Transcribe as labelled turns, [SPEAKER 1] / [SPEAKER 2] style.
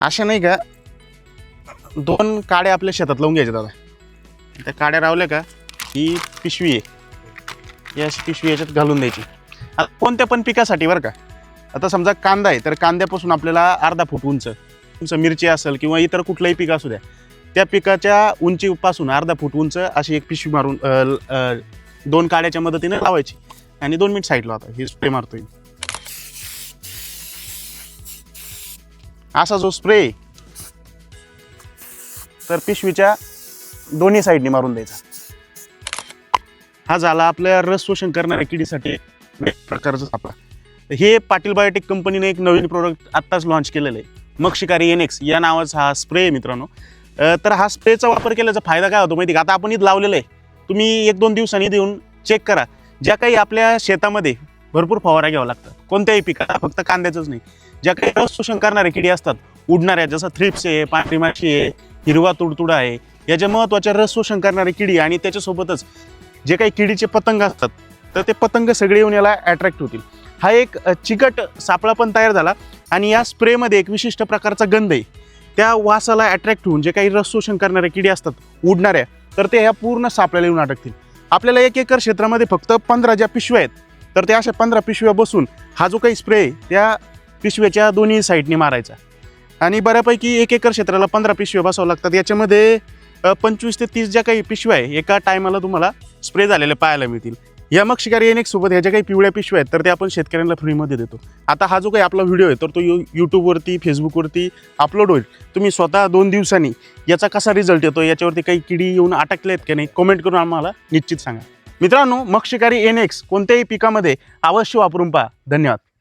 [SPEAKER 1] अशा नाही का दोन काड्या आपल्या शेतात लावून घ्यायच्या दादा त्या काड्या रावल्या का ही पिशवी आहे. ही अशी पिशवी याच्यात घालून द्यायची. आता कोणत्या पण पिकासाठी बरं का आता समजा कांदा आहे तर कांद्यापासून आपल्याला अर्धा फूट उंच उंच मिरची असेल किंवा इतर कुठलंही पीक असू द्या त्या पिकाच्या उंचीपासून अर्धा फूट उंच अशी एक पिशवी मारून ल- दोन काड्याच्या मदतीने लावायची. आणि दोन मिनिट साईडला होता हे स्प्रे मारतोय. असा जो स्प्रे तर पिशवीच्या दोन्ही साईडने मारून द्यायचा. हा झाला आपल्या रस शोषण करणाऱ्या किडीसाठी प्रकारचा आपला हे पाटील बायोटेक कंपनीने एक नवीन प्रोडक्ट आत्ताच लॉन्च केलेलं आहे. मग शिकारी एन एक्स या नावाचा हा स्प्रे आहे मित्रांनो. तर हा स्प्रेचा वापर केल्याचा फायदा काय होतो माहिती का? आता आपण इथं लावलेलं आहे. तुम्ही एक दोन दिवसांनी देऊन चेक करा. ज्या काही आपल्या शेतामध्ये भरपूर फवारा घ्यावा लागतात. कोणत्याही पिकाला फक्त कांद्याचंच नाही. ज्या काही रस शोषण करणाऱ्या किडी असतात उडणाऱ्या जसं थ्रिप्स आहे पांढरी माशी आहे हिरवा तुडतुडा आहे याच्या महत्त्वाच्या रस शोषण करणारी किडी आणि त्याच्यासोबतच जे काही किडीचे पतंग असतात तर ते पतंग सगळे येऊन याला अट्रॅक्ट होतील. हा एक चिकट सापळा पण तयार झाला आणि या स्प्रेमध्ये एक विशिष्ट प्रकारचा गंध आहे. त्या वासाला अट्रॅक्ट होऊन जे काही रस शोषण करणाऱ्या किडी असतात उडणाऱ्या तर ते ह्या पूर्ण सापळ्याला येऊन अटकतील. आपल्याला एक एकर क्षेत्रामध्ये फक्त पंधरा ज्या पिशव्या आहेत तर त्या अशा पंधरा पिशव्या बसून हा जो काही स्प्रे आहे त्या पिशव्याच्या दोन्ही साईडने मारायचा. आणि बऱ्यापैकी एक एकर क्षेत्राला पंधरा पिशव्या बसावं लागतात. याच्यामध्ये पंचवीस ते तीस ज्या काही पिशव्या आहे एका टायमाला तुम्हाला स्प्रे झालेल्या पाहायला मिळतील. या मग शिकारी एन सोबत ह्या ज्या काही पिवळ्या पिशव्या आहेत तर ते आपण शेतकऱ्यांना फ्रीमध्ये देतो. आता हा जो काही आपला व्हिडिओ आहे तर तो यू यूट्यूबवरती फेसबुकवरती अपलोड होईल. तुम्ही स्वतः दोन दिवसांनी याचा कसा रिझल्ट येतो याच्यावरती काही किडी येऊन अटकले आहेत की नाही कमेंट करून आम्हाला निश्चित सांगा. मित्रांनो मग शिकारी एन एक्स कोणत्याही पिकामध्ये अवश्य वापरून पहा. धन्यवाद.